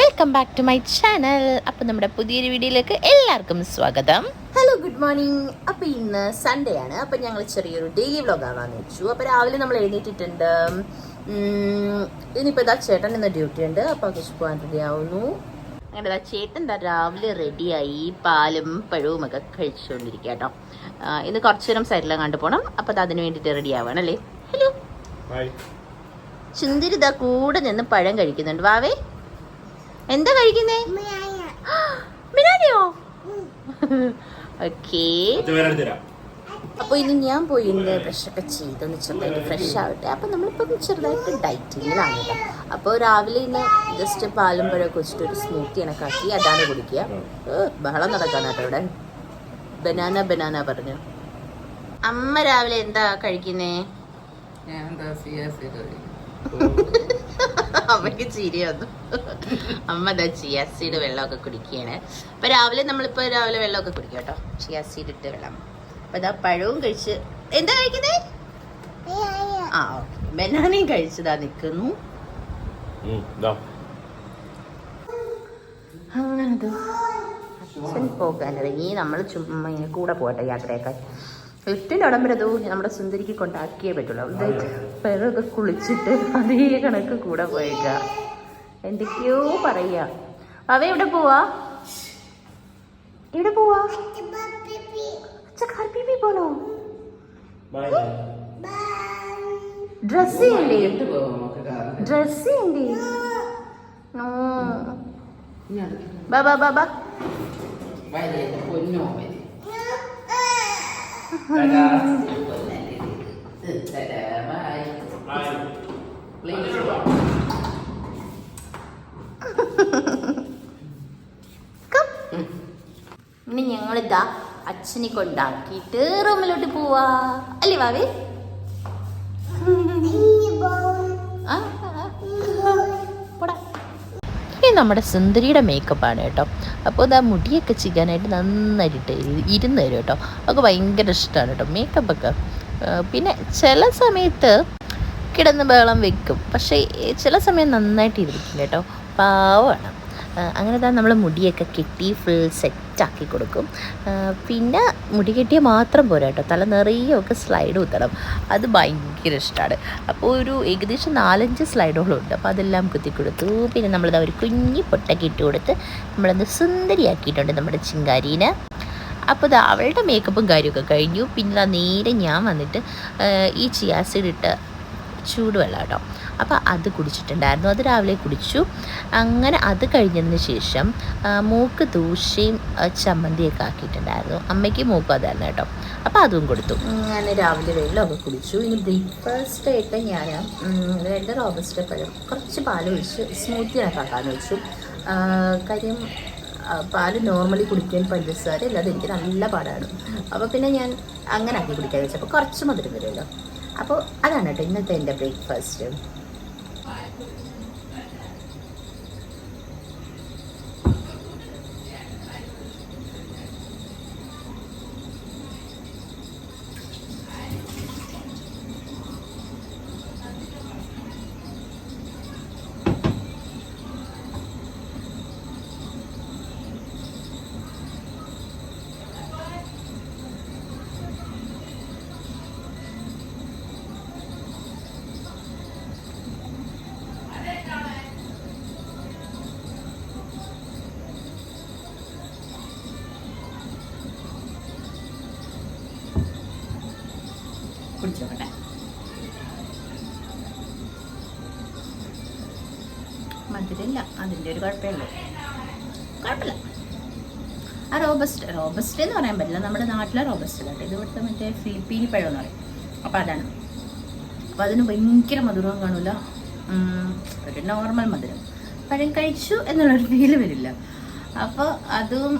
Welcome back to my channel അപ്പം നമ്മുടെ പുതിയൊരു വീഡിയോയിലേക്ക് എല്ലാവർക്കും സ്വാഗതം. ഹലോ ഗുഡ് മോർണിംഗ് അപ്പം ഇന്ന് സൺഡേ ആണ്. അപ്പം ഞങ്ങൾ ചെറിയൊരു ഡെയിലി വ്ലോഗ് ആവാന്ന് വെച്ചു. അപ്പം രാവിലെ നമ്മൾ എഴുന്നേറ്റിട്ടുണ്ട്. ഇനിയിപ്പോ ഇനിയിപ്പോൾ ഇതാ ചേട്ടൻ ഇന്ന് ഡ്യൂട്ടി ഉണ്ട്. അപ്പം അകേഷ് പോകാൻ റെഡി ആവുന്നു. അങ്ങനെ ഇതാ ചേട്ടൻ ദാ രാവിലെ റെഡിയായി പാലും പഴവും ഒക്കെ കഴിച്ചുകൊണ്ടിരിക്കുക കേട്ടോ ഇന്ന് കുറച്ചു നേരം സൈഡിലും കണ്ടു പോകണം അപ്പം അത് അതിന് വേണ്ടിയിട്ട് റെഡി ആവണം അല്ലേ? ഹലോ ചുന്തിരി ഇതാ കൂടെ നിന്ന് പഴം കഴിക്കുന്നുണ്ട്. വാവേ. എന്താ കഴിക്കുന്നേ? ബിരിയാണിയോ ഓക്കേ. അപ്പോൾ ഇനി ഞാൻ പോയി ഇന്ന് ബ്രഷൊക്കെ ചെയ്തൊന്ന് ചെറുതായിട്ട് ഫ്രഷ് ആവട്ടെ. അപ്പൊ നമ്മളിപ്പം ചെറുതായിട്ട് ഡയറ്റിങ്ങിലാണ് കേട്ടോ അപ്പോൾ രാവിലെ ഇന്ന് ജസ്റ്റ് പാലും പഴമൊക്കെ വെച്ചിട്ട് ഒരു സ്മൂത്തി കണക്കാക്കി അതാണ് കുടിക്കുക. ബഹളം നടക്കാണ് കേട്ടോ ഇവിടെ. ബനാന ബനാന പറഞ്ഞു. അമ്മ രാവിലെ എന്താ കഴിക്കുന്നേ? അമ്മയ്ക്ക് ചിരി വന്നു. അമ്മ ദാ ചിയാ സീഡ് വെള്ളമൊക്കെ കുടിക്കുകയാണ്. അപ്പൊ രാവിലെ നമ്മളിപ്പോ രാവിലെ വെള്ളമൊക്കെ കുടിക്കും കേട്ടോ. ചിയാ സീഡ് ഇട്ട് വെള്ളം. അപ്പൊ ഇതാ പഴവും കഴിച്ച്. എന്താ കഴിക്കുന്നേ? ആ ഓക്കെ. ബനാനയും കഴിച്ചതാ നിൽക്കുന്നു അങ്ങനെ അച്ഛൻ പോകാൻ ഇറങ്ങി. നമ്മൾ ചുമ്മാ ഇങ്ങനെ കൂടെ പോകട്ടെ യാത്രയൊക്കെ. എട്ടിന്റെ അടം വരെ ദൂ നമ്മുടെ സുന്ദരിക്ക് കൊണ്ടാക്കിയേ പറ്റുള്ളൂ. പിറകൊക്കെ കുളിച്ചിട്ട് അതേ കണക്ക് കൂടെ പോയേക്ക. എന്തൊക്കെയോ പറയാ. അവ എവിടെ പോവാ? എവിടെ പോവാ? അച്ഛ കാർപ്പിപ്പി പോണോ ഡ്രസ് ചെയ്യണ്ടേ? ഡ്രസ് ചെയ്യണ്ടേ? ഓ ബാ ബാ ബാ ബാ. വലിയ പൊന്നോ വലിയ കം. ഞങ്ങളിതാ അച്ഛനെ കൊണ്ടാക്കിയിട്ട് റൂമിലോട്ട് പോവാ. അല്ലേ വാവേ? ആ, ആ, ആ. നമ്മുടെ സുന്ദരിയുടെ മേക്കപ്പ് ആണ് കേട്ടോ. അപ്പോൾ ഇതാ മുടിയൊക്കെ ചെയ്യാനായിട്ട് നന്നായിട്ട് ഇരു- ഇരുന്ന് തരും കേട്ടോ. അതൊക്കെ ഭയങ്കര ഇഷ്ടമാണ് കേട്ടോ മേക്കപ്പൊക്കെ പിന്നെ ചില സമയത്ത് കിടന്ന് ബഹളം വെക്കും. പക്ഷേ ചില സമയം നന്നായിട്ട് ഇരിക്കും കേട്ടോ. പാവമാണ്. ആ, അങ്ങനെ തന്നെ നമ്മൾ മുടിയൊക്കെ കെട്ടി ഫുൾ സെറ്റാക്കി കൊടുക്കും. പിന്നെ മുടി കെട്ടിയ മാത്രം പോരാ കേട്ടോ. തല നിറയെ ഒക്കെ സ്ലൈഡ് കുത്തണം അത് ഭയങ്കര ഇഷ്ടമാണ് അപ്പോൾ ഒരു ഏകദേശം നാലഞ്ച് സ്ലൈഡുകളുണ്ട് അപ്പോൾ അതെല്ലാം കുത്തി കൊടുത്തു. പിന്നെ നമ്മളത് ഒരു കുഞ്ഞി പൊട്ടൊക്കെ ഇട്ട് കൊടുത്ത് നമ്മളത് സുന്ദരിയാക്കിയിട്ടുണ്ട് നമ്മുടെ ചിങ്കാരീനെ. അപ്പോൾ ഇത് അവളുടെ മേക്കപ്പും കാര്യമൊക്കെ കഴിഞ്ഞു. പിന്നെ നേരെ ഞാൻ വന്നിട്ട് ഈ ചിയാസിഡ് ഇട്ട് ചൂടുവെള്ളം കേട്ടോ. അപ്പോൾ അത് കുടിച്ചിട്ടുണ്ടായിരുന്നു. അത് രാവിലെ കുടിച്ചു. അങ്ങനെ അത് കഴിഞ്ഞതിന് ശേഷം മൂക്ക് ദൂശയും ചമ്മന്തിയൊക്കെ ആക്കിയിട്ടുണ്ടായിരുന്നു. അമ്മയ്ക്ക് മൂക്കും അതായിരുന്നു കേട്ടോ. അപ്പോൾ അതും കൊടുത്തു. ഞാൻ രാവിലെ വെള്ളമൊക്കെ കുടിച്ചു. ഇനി ബ്രേക്ക്ഫാസ്റ്റ് ആയിട്ട് ഞാൻ രണ്ട് റോബസ്റ്റ് പഴം കുറച്ച് പാൽ ഒഴിച്ച് സ്മൂത്തി ആക്കാൻ വെച്ചു. കാര്യം പാൽ നോർമലി കുടിക്കാൻ പഞ്ചസാര അല്ലാതെ എനിക്ക് നല്ല പാടാണ്. അപ്പോൾ പിന്നെ ഞാൻ അങ്ങനെ ആക്കി കുടിക്കാന്ന് വെച്ചപ്പോൾ കുറച്ച് മധുരം വരുമല്ലോ. അപ്പോൾ അതാണ് കേട്ടോ ഇന്നത്തെ എന്റെ ബ്രേക്ക്ഫാസ്റ്റ് കുഴപ്പമുള്ളൂ കുഴപ്പമില്ല. ആ റോബസ്റ്റ് റോബസ്റ്റ് എന്ന് പറയാൻ പറ്റില്ല. നമ്മുടെ നാട്ടിലെ റോബസ്റ്റ് കേട്ടോ. ഇത് ഇവിടുത്തെ മറ്റേ ഫിലിപ്പീനി പഴം എന്ന് പറയും. അപ്പോൾ അതാണ്. അപ്പോൾ അതിന് ഭയങ്കര മധുരവും കാണില്ല ഒരു നോർമൽ മധുരം. പഴം കഴിച്ചു എന്നുള്ളൊരു ഫീൽ വരില്ല. അപ്പോൾ അതും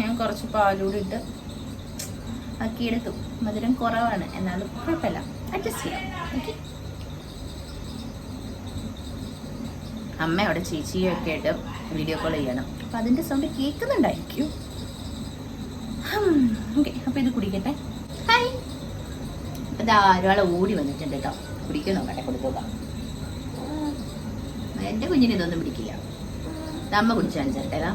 ഞാൻ കുറച്ച് പാലൂടെ ഇട്ട് ആക്കിയെടുത്തു. മധുരം കുറവാണ്. എന്നാലും കുഴപ്പമില്ല. അഡ്ജസ്റ്റ് ചെയ്യാം. ഓക്കെ അമ്മ അവിടെ ഒക്കെ ആയിട്ട് വീഡിയോ കോൾ ചെയ്യണം. അപ്പം അതിന്റെ സൗണ്ട് കേൾക്കുന്നുണ്ടായിരിക്കും ഓക്കെ അപ്പോൾ ഇത് കുടിക്കട്ടെ. ഹായ് ഇതാ ഒരാൾ ഓടി വന്നിട്ടുണ്ട് കേട്ടോ. കുടിക്കാൻ നോക്കട്ടെ കൊടുക്കുക എന്റെ കുഞ്ഞിനെ ഇതൊന്നും പിടിക്കില്ല. ഇത് അമ്മ കുടിച്ചു കാണിച്ചേട്ടാ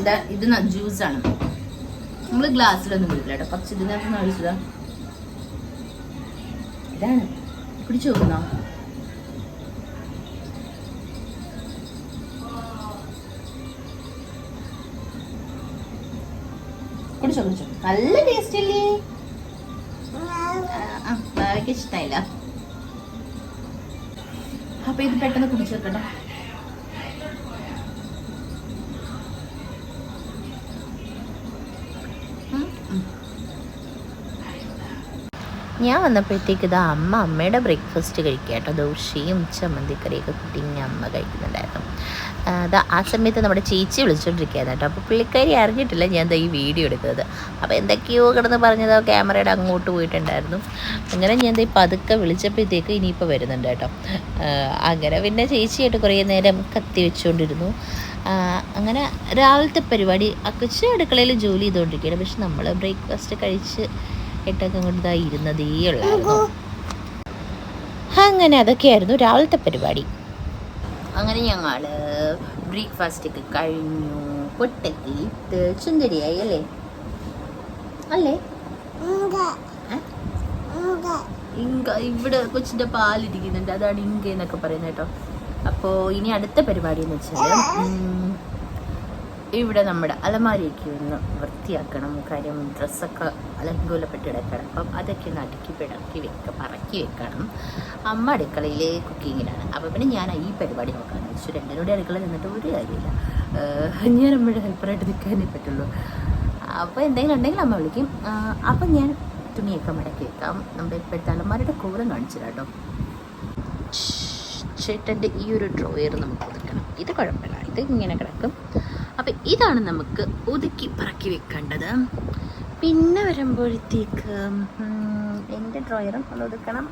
ഇതാ ഇത് ജ്യൂസാണ് നമ്മൾ ഗ്ലാസ്സിലൊന്നും കുടിക്കില്ല കേട്ടോ. കുറച്ച് ഇതിനകത്ത് ഒഴിച്ചതാ. ഇതാണ്. കുടിച്ചു നോക്കുന്ന കുടിച്ചോ കുടിച്ചോ. നല്ല ടേസ്റ്റ് അല്ലേ ഭാവിക്ക് ഇഷ്ടമായില്ല അപ്പൊ ഇത് പെട്ടെന്ന് കുടിച്ചു വെക്കട്ടെ. ഉം. ഞാൻ വന്നപ്പോഴത്തേക്ക് ഇത് അമ്മ അമ്മയുടെ ബ്രേക്ക്ഫാസ്റ്റ് കഴിക്കുക കേട്ടോ. ദോശയും ചമ്മന്തിക്കറിയൊക്കെ ഇങ്ങനെ അമ്മ കഴിക്കുന്നുണ്ടായിരുന്നു. അത് ആ സമയത്ത് നമ്മുടെ ചേച്ചി വിളിച്ചുകൊണ്ടിരിക്കുകയായിരുന്നു കേട്ടോ. അപ്പോൾ പുള്ളിക്കാരി അറിഞ്ഞിട്ടില്ല ഞാൻ ഈ വീഡിയോ എടുക്കുന്നത് അപ്പോൾ എന്തൊക്കെയോ കിടന്ന് പറഞ്ഞതോ ക്യാമറയുടെ അങ്ങോട്ട് പോയിട്ടുണ്ടായിരുന്നു. അങ്ങനെ ഞാൻ ഈ പതുക്കെ വിളിച്ചപ്പോഴത്തേക്ക് ഇനിയിപ്പോൾ വരുന്നുണ്ട് കേട്ടോ. അങ്ങനെ പിന്നെ ചേച്ചിയായിട്ട് കുറേ നേരം കത്തി വെച്ചുകൊണ്ടിരുന്നു അങ്ങനെ രാവിലത്തെ പരിപാടി അക്കച്ച് അടുക്കളയിൽ ജോലി ചെയ്തുകൊണ്ടിരിക്കുകയാണ് പക്ഷെ നമ്മൾ ബ്രേക്ക്ഫാസ്റ്റ് കഴിച്ച് എട്ടൊക്കെ അങ്ങോട്ട് ഇതാ ഇരുന്നതേ ഉള്ളായിരുന്നു. അങ്ങനെ അതൊക്കെയായിരുന്നു രാവിലത്തെ പരിപാടി. അങ്ങനെ ഞങ്ങൾ ബ്രേക്ക്ഫാസ്റ്റ് ഒക്കെ കഴിഞ്ഞു പൊട്ടൊക്കെ സുന്ദരിയായി അല്ലേ? അല്ലേ? ഇങ്ക ഇവിടെ കൊച്ചിന്റെ പാലിരിക്കുന്നുണ്ട്. അതാണ് ഇങ്ക എന്നൊക്കെ പറയുന്നത് കേട്ടോ. അപ്പോൾ ഇനി അടുത്ത പരിപാടി എന്ന് വെച്ചാൽ ഇവിടെ നമ്മുടെ അലമാരിയൊക്കെ ഒന്ന് വൃത്തിയാക്കണം കാര്യം ഡ്രസ്സൊക്കെ അലങ്കോലപ്പെട്ട് കിടക്കണം. അപ്പം അതൊക്കെ ഒന്ന് അടുക്കി പിടക്കി വെക്ക പറക്കി വെക്കണം. അമ്മ അടുക്കളയിലെ കുക്കിങ്ങിലാണ് അപ്പോൾ പിന്നെ ഞാൻ ഈ പരിപാടി നോക്കാമെന്ന് വെച്ചു രണ്ടിനോടെ അടുക്കളയിൽ നിന്നിട്ട് ഒരു കാര്യമില്ല. ഞാൻ അമ്മയുടെ ഹെൽപ്പറായിട്ട് നിൽക്കാനേ പറ്റുള്ളൂ. അപ്പോൾ എന്തെങ്കിലും ഉണ്ടെങ്കിൽ അമ്മ വിളിക്കും. അപ്പം ഞാൻ തുണിയൊക്കെ മടക്കി വെക്കാം. നമ്മുടെ ഇപ്പോഴത്തെ അലമാരയുടെ കൂരം കാണിച്ചു കേട്ടോ ചേട്ടന്റെ ഈ ഒരു ഡ്രോയർ നമുക്ക് ഒതുക്കണം. ഇത് കുഴപ്പമില്ല. ഇത് ഇങ്ങനെ കിടക്കും. അപ്പം ഇതാണ് നമുക്ക് ഒതുക്കി പറക്കി വെക്കേണ്ടത്. പിന്നെ വരുമ്പോഴത്തേക്ക് എന്റെ ഡ്രോയറും ഒന്ന് ഒതുക്കണം.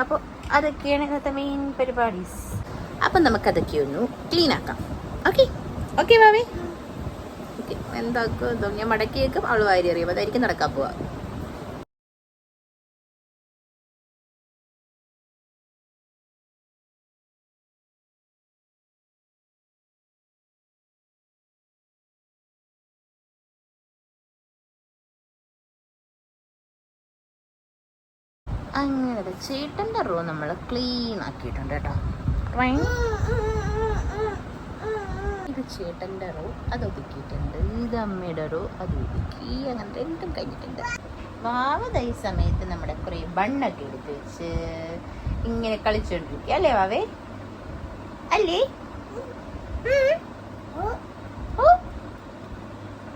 അപ്പോൾ അതൊക്കെയാണ് ഇന്നത്തെ മെയിൻ പരിപാടീസ്. അപ്പം നമുക്കതൊക്കെ ഒന്ന് ക്ലീൻ ആക്കാം. ഓക്കെ ഓക്കെ മാമി? ഓക്കെ എന്താക്കും? ഞാൻ മടക്കി വെക്കും അവൾ വാരി അറിയും അതായിരിക്കും നടക്കാൻ പോവാ. ചേട്ടന്റെ റൂം നമ്മൾ ക്ലീൻ ആക്കിയിട്ടുണ്ട് കേട്ടോ. ഇത് ചേട്ടന്റെ റൂ അത് ഒതുക്കിയിട്ടുണ്ട്. ഇത് അമ്മയുടെ റൂ അത് ഒതുക്കി അങ്ങനെ രണ്ടും കഴിഞ്ഞിട്ടുണ്ട്. വാവത ഈ സമയത്ത് നമ്മുടെ കുറേ ബണ്ണൊക്കെ എടുത്ത് വെച്ച് ഇങ്ങനെ കളിച്ചോണ്ടിരിക്കുക. അല്ലേ വാവേ? അല്ലേ.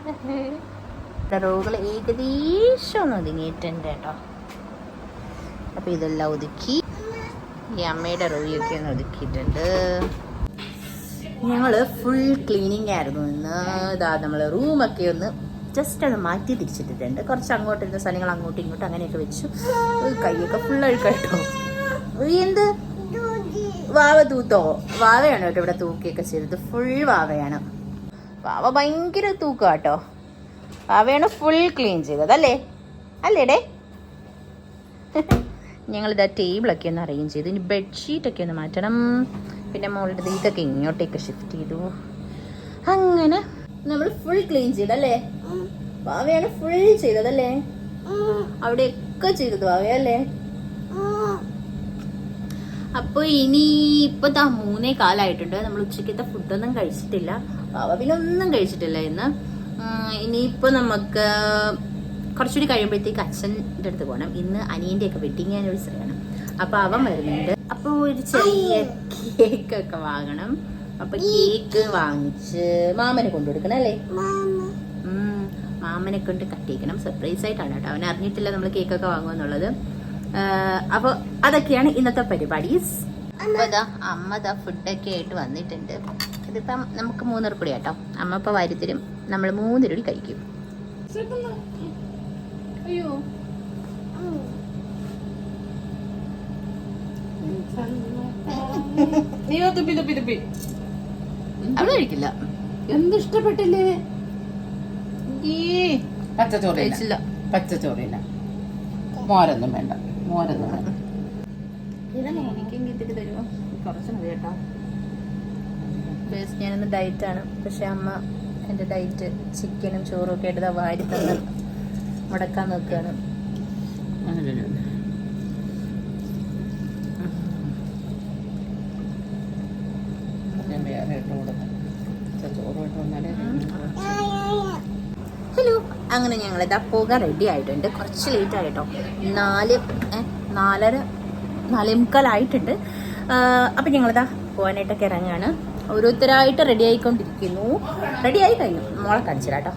റോകൾ ഏകദേശം ഒന്ന് ഒതുങ്ങിയിട്ടുണ്ട് കേട്ടോ. അപ്പോൾ ഇതെല്ലാം ഒതുക്കി ഈ അമ്മയുടെ റോയൊക്കെ ഒന്ന് ഒതുക്കിയിട്ടുണ്ട്. ഞങ്ങൾ ഫുൾ ക്ലീനിങ് ആയിരുന്നു ഇന്ന്. ഇതാ നമ്മൾ റൂമൊക്കെ ഒന്ന് ജസ്റ്റ് അത് മാറ്റി തിരിച്ചിട്ടിട്ടുണ്ട്. കുറച്ച് അങ്ങോട്ട് ഇരുന്ന സ്ഥലങ്ങൾ അങ്ങോട്ടും ഇങ്ങോട്ടും അങ്ങനെയൊക്കെ വെച്ചു. കൈയൊക്കെ ഫുൾ അഴുക്കായിട്ടോ. എന്ത്? വാവ തൂത്തോ? വാവയാണ് കേട്ടോ ഇവിടെ തൂക്കിയൊക്കെ ചെയ്തത്? ഫുൾ വാവയാണ്. വാവ ഭയങ്കര തൂക്കം കേട്ടോ വാവയാണ് ഫുൾ ക്ലീൻ ചെയ്തത് അല്ലേ? അല്ലേടേ? ഞങ്ങളിതാ ടേബിളൊക്കെ ഒന്ന് അറേഞ്ച് ചെയ്തു. ഇനി ബെഡ്ഷീറ്റൊക്കെ ഒന്ന് മാറ്റണം. പിന്നെ മോളുടെ ഇതൊക്കെ ഇങ്ങോട്ടേക്ക് ഷിഫ്റ്റ് ചെയ്തു. അങ്ങനെ നമ്മൾ ഫുൾ ക്ലീൻ ചെയ്തല്ലേ ഭാവിയാണ് ഫുൾ ചെയ്തതല്ലേ? അവിടെയൊക്കെ ചെയ്തത് ഭാവിയല്ലേ അപ്പോൾ ഇനി ഇപ്പൊ താ മൂന്നേ കാലായിട്ടുണ്ട്. നമ്മൾ ഉച്ചക്കത്തെ ഫുഡൊന്നും കഴിച്ചിട്ടില്ല. പാവ പിന്നെ ഒന്നും കഴിച്ചിട്ടില്ല ഇന്ന്. ഇനിയിപ്പോ നമുക്ക് കുറച്ചുകൂടി കഴിയുമ്പോഴത്തേക്ക് അച്ഛന്റെ അടുത്ത് പോകണം. ഇന്ന് അനിയന്റെ ഒക്കെ വെഡിങ് ആനിവേഴ്സറി ആണ്. അപ്പോൾ അവൻ വരുന്നുണ്ട്. അപ്പോൾ ഒരു ചെറിയ കേക്ക് ഒക്കെ വാങ്ങണം. അപ്പൊ കേക്ക് വാങ്ങിച്ച് മാമനെ കൊണ്ടു കൊടുക്കണം അല്ലേ മാമനെ കൊണ്ട് കട്ടിക്കണം സർപ്രൈസ് ആയിട്ടാണ് കേട്ടോ. അവൻ അറിഞ്ഞിട്ടില്ല നമ്മൾ കേക്കൊക്കെ വാങ്ങുമെന്നുള്ളത് അപ്പോൾ അതൊക്കെയാണ് ഇന്നത്തെ പരിപാടീസ്. അമ്മതാ ഫുഡൊക്കെ ആയിട്ട് വന്നിട്ടുണ്ട്. ഇതിപ്പം നമുക്ക് മൂന്നർ കൂടി കേട്ടോ. അമ്മ ഇപ്പോൾ വരുത്തരും നമ്മൾ മൂന്നര കഴിക്കും. അയ്യോ നീയോ തുപ്പി തുപ്പി തുപ്പി. അവൾ കഴിക്കില്ല എന്ത് ഇഷ്ടപ്പെട്ടില്ലേ? പച്ചച്ചോറില്ല കഴിച്ചില്ല. പച്ചച്ചോറില്ല മോരൊന്നും വേണ്ട. മോരൊന്നും വേണ്ട. തരുമോ? കുറച്ച് മതി കേട്ടോ ഞാനൊന്ന് ഡയറ്റാണ് പക്ഷെ അമ്മ എന്റെ ഡയറ്റ് ചിക്കനും ചോറും ഒക്കെ എടുത്താൽ വാരി തന്ന്. മുടക്കാൻ നോക്കുകയാണ്. ഹലോ. അങ്ങനെ ഞങ്ങൾ ഇതാ പോകാൻ റെഡി ആയിട്ടുണ്ട്. കുറച്ച് ലേറ്റ് ആയിട്ടോ. നാല് നാലര നാലേമുക്കാലായിട്ടുണ്ട് അപ്പം ഞങ്ങളിതാ പോകാനായിട്ടൊക്കെ ഇറങ്ങുകയാണ് ഓരോരുത്തരായിട്ട് റെഡി ആയിക്കൊണ്ടിരിക്കുന്നു. റെഡി ആയി കഴിഞ്ഞു. മോളെ കാണിച്ചില്ല കേട്ടോ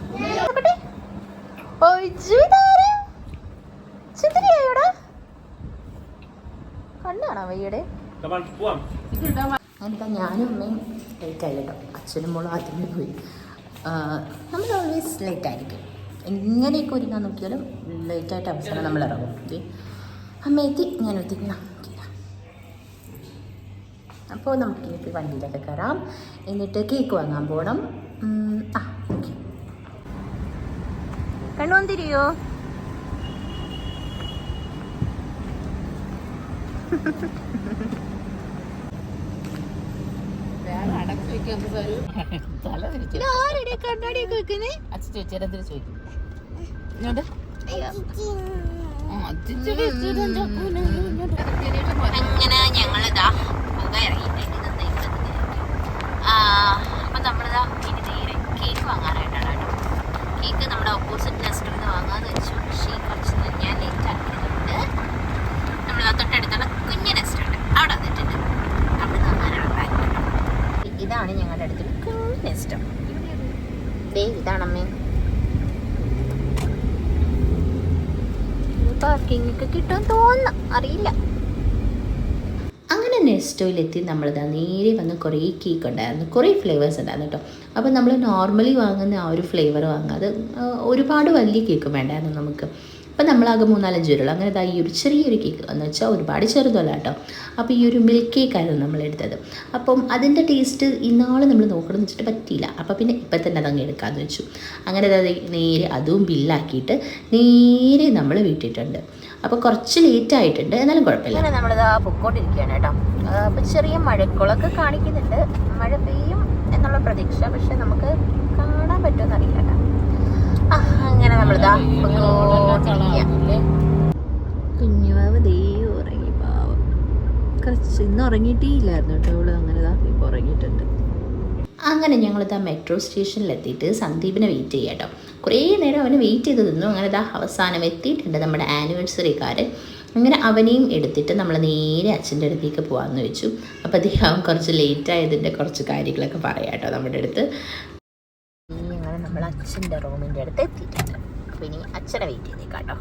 കണ്ണാണോ വയ്യടെ? എന്താ ഞാനും അമ്മയും ലേറ്റ് ആയി കേട്ടോ അച്ഛനും മോളും ആദ്യമേ പോയി. നമ്മൾ ഓൾവേസ് ലേറ്റ് ആയിരിക്കും. എങ്ങനെയൊക്കെ ഒരുങ്ങാൻ നോക്കിയാലും ലേറ്റായിട്ട് അവസരം നമ്മൾ ഇറങ്ങും. ഓക്കെ ഞാൻ ഒത്തിരി അപ്പോൾ നമുക്ക് ഇനിയിപ്പോൾ വണ്ടിയിലൊക്കെ കയറാം. എന്നിട്ട് കേക്ക് വാങ്ങാൻ പോകണം അച്ഛൻ അങ്ങനെ ഞങ്ങളിതാ പുക ഇറങ്ങിയിട്ടുണ്ട് അപ്പൊ നമ്മളിതാ ഇനി നേരെ കേക്ക് വാങ്ങാനായിട്ടാണ് കേട്ടോ കേക്ക് നമ്മുടെ ഓപ്പോസിറ്റ് നെസ്റ്ററിൽ നിന്ന് വാങ്ങാന്ന് വെച്ചു. പക്ഷേ കുറച്ച് ഞാൻ ലേറ്റ് ആക്കിയതുകൊണ്ട് നമ്മൾ തൊട്ടടുത്തുള്ള കുഞ്ഞ് നെസ്റ്റ് അവിടെ വന്നിട്ടുണ്ട്. അവിടെ വാങ്ങാനാണ് ഇതാണ് ഞങ്ങളുടെ അടുത്തൊരു കുഞ്ഞ് നെസ്റ്റ് ദേ ഒക്കെ കിട്ടുമെന്ന് തോന്നുന്നു. അറിയില്ല. അങ്ങനെ നെസ്റ്റോയിലെത്തി നമ്മളിതാ നേരെ വന്ന് കുറേ കേക്ക് ഉണ്ടായിരുന്നു. കുറേ ഫ്ലേവേഴ്സ് ഉണ്ടായിരുന്നു കേട്ടോ. അപ്പോൾ നമ്മൾ നോർമലി വാങ്ങുന്ന ആ ഒരു ഫ്ലേവർ വാങ്ങാതെ ഒരുപാട് വലിയ കേക്ക് വേണ്ടായിരുന്നു നമുക്ക്. അപ്പം നമ്മളാകെ മൂന്നാലഞ്ച് പേരുള്ളൂ. അങ്ങനെ ഇതാ ഈ ഒരു ചെറിയൊരു കേക്ക് എന്ന് വെച്ചാൽ ഒരുപാട് ചെറുതല്ല കേട്ടോ. അപ്പോൾ ഈ ഒരു മിൽക്ക് കേക്കായിരുന്നു നമ്മൾ എടുത്തത്. അപ്പം അതിന്റെ ടേസ്റ്റ് ഇന്നാൾ നമ്മൾ നോക്കണമെന്ന് വെച്ചിട്ട് പറ്റിയില്ല. അപ്പോൾ പിന്നെ ഇപ്പം തന്നെ അതങ്ങ് എടുക്കാമെന്ന് വെച്ചു. അങ്ങനെ നേരെ അതും ബില്ലാക്കിയിട്ട് നേരെ നമ്മൾ വീട്ടിട്ടുണ്ട്. അപ്പോൾ കുറച്ച് ലേറ്റ് ആയിട്ടുണ്ട്. എന്നാലും കുഴപ്പമില്ല. നമ്മളിതാ പൊക്കോണ്ടിരിക്കുകയാണ് കേട്ടോ. അപ്പോൾ ചെറിയ മഴക്കുളൊക്കെ കാണിക്കുന്നുണ്ട്. മഴ പെയ്യും. എന്നുള്ള പ്രതീക്ഷ പക്ഷെ നമുക്ക് കാണാൻ പറ്റുമെന്ന് അറിയില്ല അങ്ങനെ പൊക്കോണ്ടിരിക്കുക കുഞ്ഞുവാവ് ദേ ഉറങ്ങി പാവം. കുറച്ച് ഇന്ന് ഉറങ്ങിയിട്ടേ ഇല്ലായിരുന്നു കേട്ടോ അവൾ അങ്ങനെ ഇപ്പൊ ഉറങ്ങിയിട്ടുണ്ട്. അങ്ങനെ ഞങ്ങൾ ഇതാ മെട്രോ സ്റ്റേഷനിലെത്തിയിട്ട് സന്ദീപിനെ വെയിറ്റ് ചെയ്യാം കേട്ടോ കുറേ നേരം അവന് വെയിറ്റ് ചെയ്ത് നിന്നു. അങ്ങനെ ഇതാ അവസാനം എത്തിയിട്ടുണ്ട് നമ്മുടെ ആനിവേഴ്സറിക്കാരൻ അങ്ങനെ അവനെയും എടുത്തിട്ട് നമ്മൾ നേരെ അച്ഛന്റെ അടുത്തേക്ക് പോകാമെന്ന് വെച്ചു. അപ്പോൾ അദ്ദേഹം കുറച്ച് ലേറ്റ് ആയതിന്റെ കുറച്ച് കാര്യങ്ങളൊക്കെ പറയാം കേട്ടോ നമ്മുടെ അടുത്ത്. അങ്ങനെ നമ്മൾ അച്ഛന്റെ റൂമിന്റെ അടുത്ത് എത്തിയിട്ടുണ്ട്. അപ്പോൾ ഇനി അച്ഛനെ വെയിറ്റ് ചെയ്തേക്കാം കേട്ടോ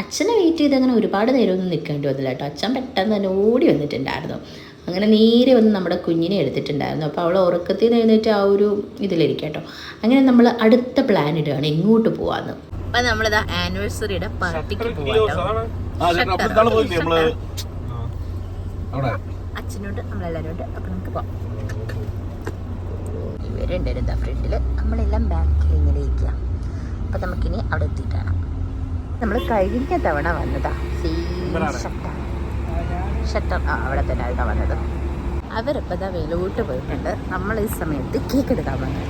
അച്ഛനെ വെയിറ്റ് ചെയ്ത് അങ്ങനെ ഒരുപാട് നേരമൊന്നും നിൽക്കേണ്ടി വന്നില്ല കേട്ടോ അച്ഛൻ പെട്ടെന്ന് തന്നെ ഓടി വന്നിട്ടുണ്ടായിരുന്നു. അങ്ങനെ നേരെ വന്ന് നമ്മുടെ കുഞ്ഞിനെ എടുത്തിട്ടുണ്ടായിരുന്നു. അപ്പോൾ അവൾ ഉറക്കത്തിൽ നിന്ന് എഴുന്നേറ്റ് ആ ഒരു ഇതിലിരിക്കും കേട്ടോ അങ്ങനെ നമ്മൾ അടുത്ത പ്ലാൻ ഇടുകയാണ് എങ്ങോട്ട് പോവാന്ന്. അപ്പം നമ്മളിതാ ആനിവേഴ്സറിയുടെ പാർട്ടിക്ക് അച്ഛനോട് നമ്മളെല്ലാവരും ഉണ്ട് അപ്പം നമുക്ക് പോവാം. ഇവരുണ്ടായിരുന്നു ഫ്രണ്ടിൽ നമ്മളെല്ലാം ബാക്കിൽ ഇങ്ങനെ ഇരിക്കുക അപ്പം നമുക്കിനി അവിടെ എത്തിയിട്ടാണ്. നമ്മൾ കഴിഞ്ഞ തവണ വന്നതാ. Shutter shutter. ആ അവിടെ തന്നെ ആയിട്ടാണ് വന്നത് അവരിപ്പോൾ ഇതാ വെലോട്ട് പോയിട്ടുണ്ട്. നമ്മൾ ഈ സമയത്ത് കേക്ക് എടുക്കാൻ വന്നു.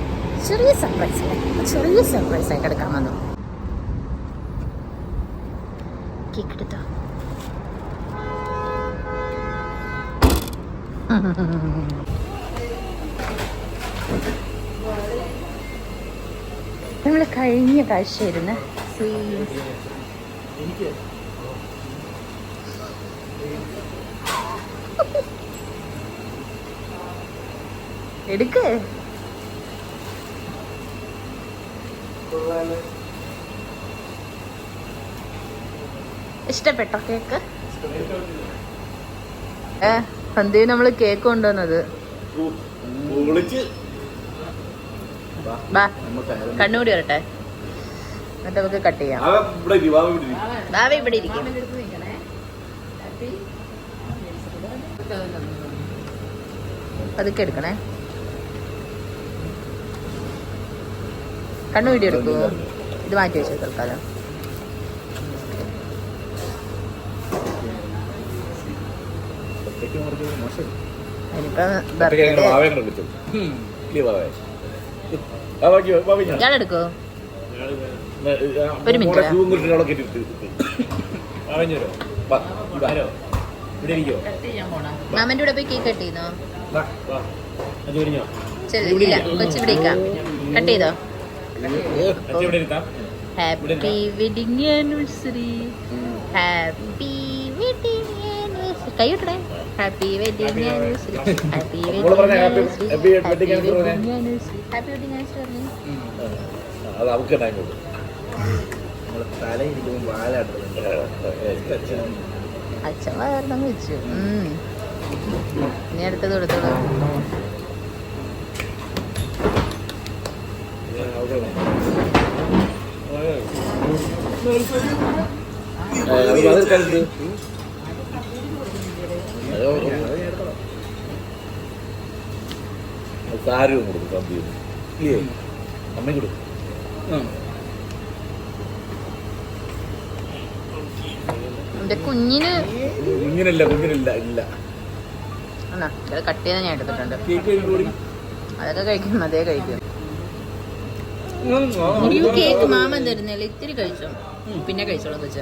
ചെറിയ സർപ്രൈസ് ചെറിയ സർപ്രൈസ് ആയിട്ട് എടുക്കാൻ വന്നു. കേക്ക് എടുത്തോ? നമ്മൾ കഴിഞ്ഞ പ്രാവശ്യം സെയിം എടുക്ക്. ഇഷ്ടപ്പെട്ടോ കേക്ക്? ഏ സന്ധ്യ നമ്മൾ കേക്ക് കൊണ്ടുവന്നത്? കണ്ണുകൂടി വരട്ടെ. എന്നിട്ട് നമുക്ക് കട്ട് ചെയ്യാം. ഇവിടെ ഇരിക്കും. പതുക്കെ എടുക്കണേ. കണ്ണു വീഡിയോ എടുക്കുമോ ഇത് മാറ്റി വെച്ചോ തൽക്കാലം. ഇയാളെടുക്കോ ഒരു minute. ഇവിടെ ഇരിക്കോ? ഹാപ്പി മാമന്റെ കൂടെ പോയി കേക്ക് കട്ട്? ശരി ഇല്ല കൊച്ചു ഇവിടെ കട്ട് ചെയ്തോ. Happy wedding anniversary happy wedding anniversary കൈ വിട്ടണേ. ഹാപ്പി വെഡിങ് ആനിവേഴ്സറി ഹാപ്പി മോൾ പറഞ്ഞേ, happy wedding. Anniversary happy wedding anniversary അത് അവർക്ക് അങ്ങോട്ട്. അച്ഛൻ വയറിനം വെച്ചു. ഇനി അടുത്തത് കൊടുത്തോളൂ. ആരും കൊടുക്കും സദ്യയും ഇല്ലേ? അമ്മയും കൊടുക്കും. കുഞ്ഞിന് കുഞ്ഞിനില്ല കുഞ്ഞിനില്ല ഇല്ല. കട്ട് ചെയ്ത് ഞാൻ എടുത്തിട്ടുണ്ട്. കേക്ക് അതൊക്കെ കഴിക്കും അതേ കഴിക്കും. കേക്ക് മാമൻ തരുന്നില്ല ഇത്തിരി കഴിച്ചോ? പിന്നെ കഴിച്ചോളൂ കൊച്ചു.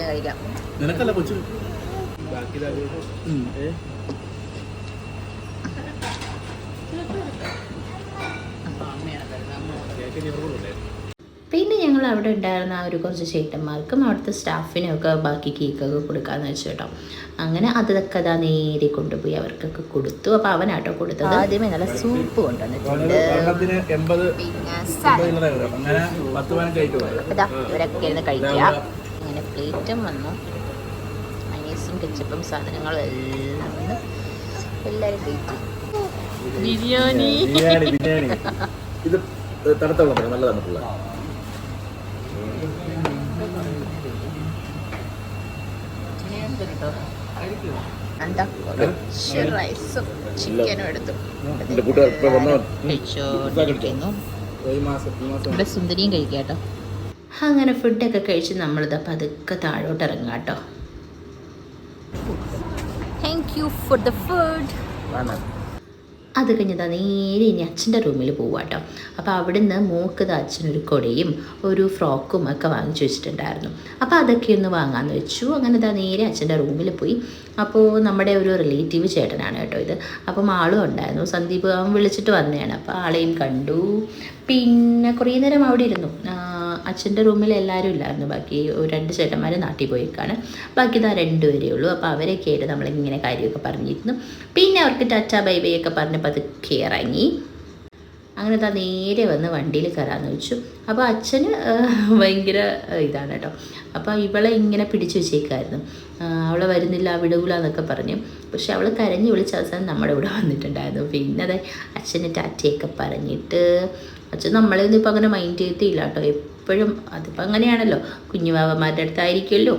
ഞാൻ കഴിക്കാം. നിനക്കല്ല അവിടെ ഉണ്ടായിരുന്ന ആ ഒരു കുറച്ച് ചേട്ടന്മാർക്കും അവിടുത്തെ സ്റ്റാഫിനൊക്കെ ബാക്കി കേക്കൊക്കെ കൊടുക്കാന്ന് വെച്ചു കേട്ടോ. അങ്ങനെ അതൊക്കെ അതാ നേരെ കൊണ്ടുപോയി അവർക്കൊക്കെ കൊടുത്തു. അപ്പോൾ അവനാട്ടോ കൊടുത്തത്. ആദ്യമേ നല്ല സൂപ്പ് കൊണ്ടുവന്നിട്ടുണ്ട്. ഇവരൊക്കെ ഇരുന്ന് കഴിക്കുക. അങ്ങനെ പ്ലേറ്റും വന്നു. മൈനീസും കെച്ചപ്പും സാധനങ്ങളും എല്ലാം വന്നു എല്ലാവരും കഴിച്ചു ബിരിയാണി. ബിരിയാണി ബിരിയാണി. ഇത് തണുത്ത വെള്ളം നല്ല എന്താ? കുറച്ച് റൈസും ചിക്കനും എടുത്തു. ഇവിടെ സുന്ദരിയും കഴിക്കാട്ടോ അങ്ങനെ ഫുഡൊക്കെ കഴിച്ച് നമ്മളിതാ പതുക്കെ താഴോട്ട് ഇറങ്ങാം കേട്ടോ thank you for the food അത് കഴിഞ്ഞതാ നേരെ ഇനി അച്ഛന്റെ റൂമിൽ പോവുക കേട്ടോ. അപ്പോൾ അവിടുന്ന് മോക്കത് അച്ഛനൊരു കൊടയും ഒരു ഫ്രോക്കും ഒക്കെ വാങ്ങിച്ചു വെച്ചിട്ടുണ്ടായിരുന്നു. അപ്പോൾ അതൊക്കെ ഒന്ന് വാങ്ങാമെന്ന് വെച്ചു. അങ്ങനെ ഇതാ നേരെ അച്ഛന്റെ റൂമിൽ പോയി. അപ്പോൾ നമ്മുടെ ഒരു റിലേറ്റീവ് ചേട്ടനാണ് കേട്ടോ ഇത്. അപ്പം ആളും ഉണ്ടായിരുന്നു. സന്ദീപ് അവൻ വിളിച്ചിട്ട് വന്നതാണ്. അപ്പോൾ ആളെയും കണ്ടു. പിന്നെ കുറേ നേരം അവിടെ ഇരുന്നു. അച്ഛന്റെ റൂമിൽ എല്ലാവരും ഇല്ലായിരുന്നു. ബാക്കി രണ്ട് ചേട്ടന്മാർ നാട്ടിൽ പോയേക്കാണ് ബാക്കി ഇതാ രണ്ടുപേരേ ഉള്ളൂ. അപ്പോൾ അവരൊക്കെ ആയിട്ട് നമ്മളിങ്ങനെ കാര്യമൊക്കെ പറഞ്ഞിരുന്നു. പിന്നെ അവർക്ക് ടച്ച ബൈ ബൈ ഒക്കെ പറഞ്ഞപ്പോൾ അത് ഇറങ്ങി അങ്ങനെ താ നേരെ വന്ന് വണ്ടിയിൽ കയറാമെന്ന് വെച്ചു. അപ്പോൾ അച്ഛന് ഭയങ്കര ഇതാണ് കേട്ടോ. അപ്പോൾ ഇവളെ ഇങ്ങനെ പിടിച്ചു വെച്ചേക്കായിരുന്നു. അവളെ വരുന്നില്ല വിടൂല എന്നൊക്കെ പറഞ്ഞു. പക്ഷെ അവൾ കരഞ്ഞ് വിളിച്ച അവസാനം നമ്മുടെ ഇവിടെ വന്നിട്ടുണ്ടായിരുന്നു. പിന്നെ അതെ അച്ഛന് ടാറ്റയൊക്കെ പറഞ്ഞിട്ട് അച്ഛൻ നമ്മളെ ഒന്നും ഇപ്പം അങ്ങനെ മൈൻഡ് ചെയ്യത്തില്ല കേട്ടോ. എപ്പോഴും അതിപ്പോൾ അങ്ങനെയാണല്ലോ. കുഞ്ഞുവാവന്മാരുടെ അടുത്തായിരിക്കുമല്ലോ.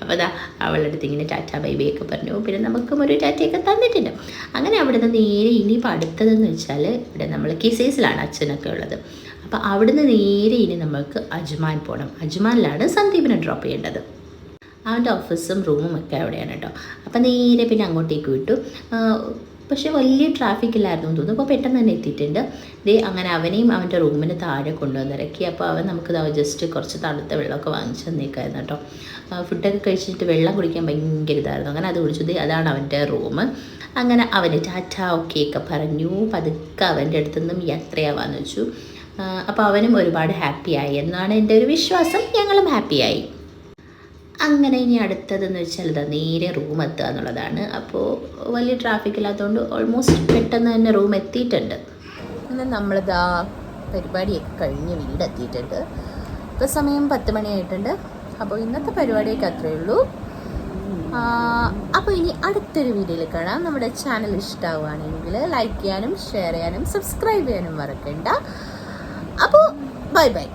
അപ്പോൾ അതാ അവളുടെ അടുത്ത് ഇങ്ങനെ ടാറ്റ ബൈ ബൈ പറഞ്ഞു. പിന്നെ നമുക്കും ഒരു ടാറ്റയൊക്കെ തന്നിട്ടുണ്ട്. അങ്ങനെ അവിടെ നിന്ന് നേരെ ഇനിയിപ്പോൾ അടുത്തതെന്ന് വെച്ചാൽ ഇവിടെ നമ്മൾ കിസേസിലാണ് അച്ഛനൊക്കെ ഉള്ളത്. അപ്പോൾ അവിടുന്ന് നേരെ ഇനി നമുക്ക് അജ്മാൻ പോകണം അജ്മാനിലാണ് സന്ദീപിനെ ഡ്രോപ്പ് ചെയ്യേണ്ടത്. അവന്റെ ഓഫീസും റൂമും ഒക്കെ അവിടെയാണ് കേട്ടോ. അപ്പം നേരെ പിന്നെ അങ്ങോട്ടേക്ക് വിട്ടു. പക്ഷേ വലിയ ട്രാഫിക് ഇല്ലായിരുന്നു എന്ന് തോന്നുന്നു. അപ്പോൾ പെട്ടെന്ന് തന്നെ എത്തിയിട്ടുണ്ട്. ദേ അങ്ങനെ അവനെയും അവന്റെ റൂമിന് താഴെ കൊണ്ടുവന്നിറക്കി അപ്പോൾ അവൻ നമുക്ക് ജസ്റ്റ് കുറച്ച് തണുത്ത വെള്ളമൊക്കെ വാങ്ങിച്ചു തന്നേക്കായിരുന്നു കേട്ടോ. ഫുഡൊക്കെ കഴിച്ചിട്ട് വെള്ളം കുടിക്കാൻ ഭയങ്കര ഇതായിരുന്നു. അങ്ങനെ അത് കുടിച്ചു. ദേ അതാണ് അവന്റെ റൂം. അങ്ങനെ അവന് ടാറ്റ ഓക്കെ ഒക്കെ പറഞ്ഞു. പതുക്കെ അവന്റെ അടുത്തു നിന്നും യാത്രയാവാന്ന് വെച്ചു. അപ്പോൾ അവനും ഒരുപാട് ഹാപ്പിയായി. എന്നാണ് എന്റെ ഒരു വിശ്വാസം. ഞങ്ങളും ഹാപ്പിയായി. അങ്ങനെ ഇനി അടുത്തതെന്ന് വെച്ചാൽ ഇതാ നേരെ റൂം എത്തുക എന്നുള്ളതാണ്. അപ്പോൾ വലിയ ട്രാഫിക് ഇല്ലാത്തതുകൊണ്ട് ഓൾമോസ്റ്റ് പെട്ടെന്ന് തന്നെ റൂം എത്തിയിട്ടുണ്ട്. ഇന്ന് നമ്മളിതാ പരിപാടിയൊക്കെ കഴിഞ്ഞ് വീടെത്തിയിട്ടുണ്ട്. ഇപ്പോൾ സമയം പത്ത് മണിയായിട്ടുണ്ട്. അപ്പോൾ ഇന്നത്തെ പരിപാടിയൊക്കെ അത്രയേ ഉള്ളൂ. അപ്പോൾ ഇനി അടുത്തൊരു വീഡിയോയിൽ കാണാം. നമ്മുടെ ചാനൽ ഇഷ്ടമാവുകയാണെങ്കിൽ ലൈക്ക് ചെയ്യാനും ഷെയർ ചെയ്യാനും സബ്സ്ക്രൈബ് ചെയ്യാനും മറക്കണ്ട. അപ്പോൾ ബൈ ബൈ